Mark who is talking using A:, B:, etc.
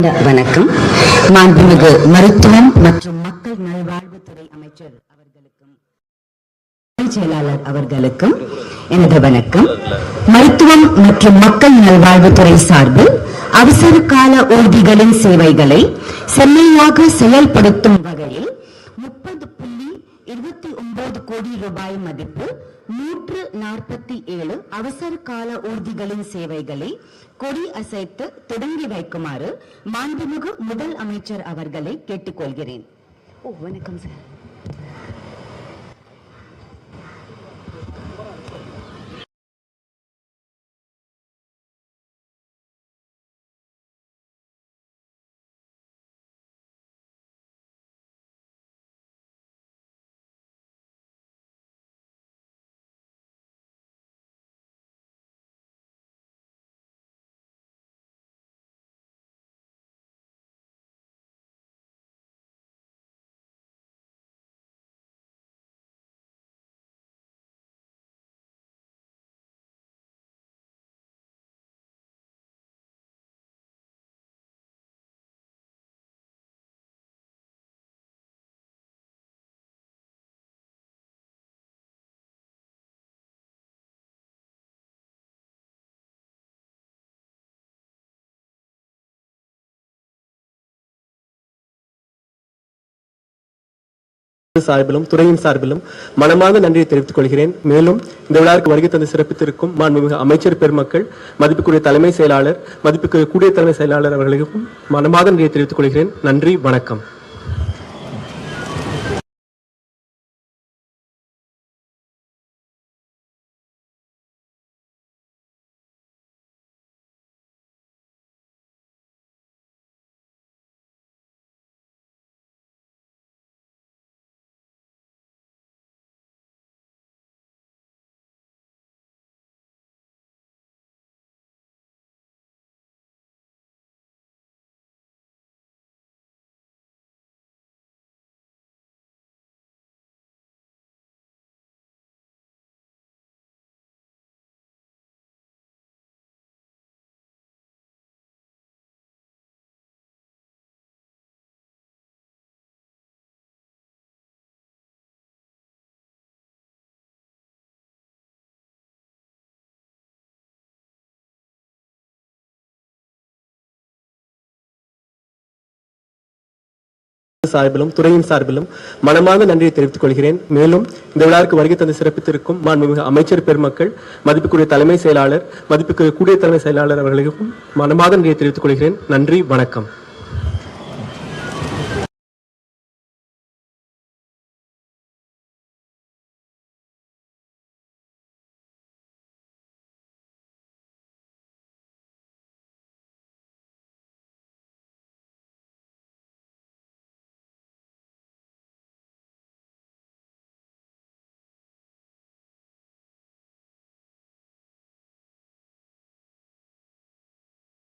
A: வணக்கம். மாண்புமிகு மருத்துவம் மற்றும் மக்கள் நல்வாழ்வுத்துறை அமைச்சர் அவர்களுக்கும் செயலாளர் அவர்களுக்கும் எனது வணக்கம். மருத்துவம் மற்றும் மக்கள் நல்வாழ்வுத்துறை சார்பில் அவசர கால ஊர்திகளின் சேவைகளை செம்மையாக செயல்படுத்தும் வகையில் கோடி ரூபாய் மதிப்பு நூற்று நாற்பத்தி ஏழு அவசர கால ஊர்திகளின் சேவைகளை கொடி அசைத்து தொடங்கி வைக்குமாறு மாண்புமிகு முதல் அமைச்சர் அவர்களை கேட்டுக்கொள்கிறேன். ஓ வணக்கம் சார்.
B: சார்பிலும் துறையின் சார்பிலும் மனமார்ந்த நன்றியை தெரிவித்துக் கொள்கிறேன். மேலும் இந்த விழாவிற்கு வருகை தந்து சிறப்பித்திருக்கும் மாண்புமிகு அமைச்சர் பெருமக்கள் மதிப்புக்குரிய தலைமை செயலாளர் மதிப்புக்குரிய கூடிய தலைமை செயலாளர் அவர்களுக்கும் மனமார்ந்த நன்றியை தெரிவித்துக் கொள்கிறேன். நன்றி வணக்கம். சார்பிலும் துறையின் சார்பிலும் மனமார்ந்த நன்றியை தெரிவித்துக் கொள்கிறேன். மேலும் இந்த விழாவிற்கு வருகை தந்து சிறப்பித்திருக்கும் மாண்புமிகு அமைச்சர் பெருமக்கள் மதிப்புக்குரிய தலைமை செயலாளர் மதிப்புக்குரிய கூடிய தலைமை செயலாளர் அவர்களுக்கும் மனமார்ந்த நன்றியை தெரிவித்துக் கொள்கிறேன். நன்றி வணக்கம்.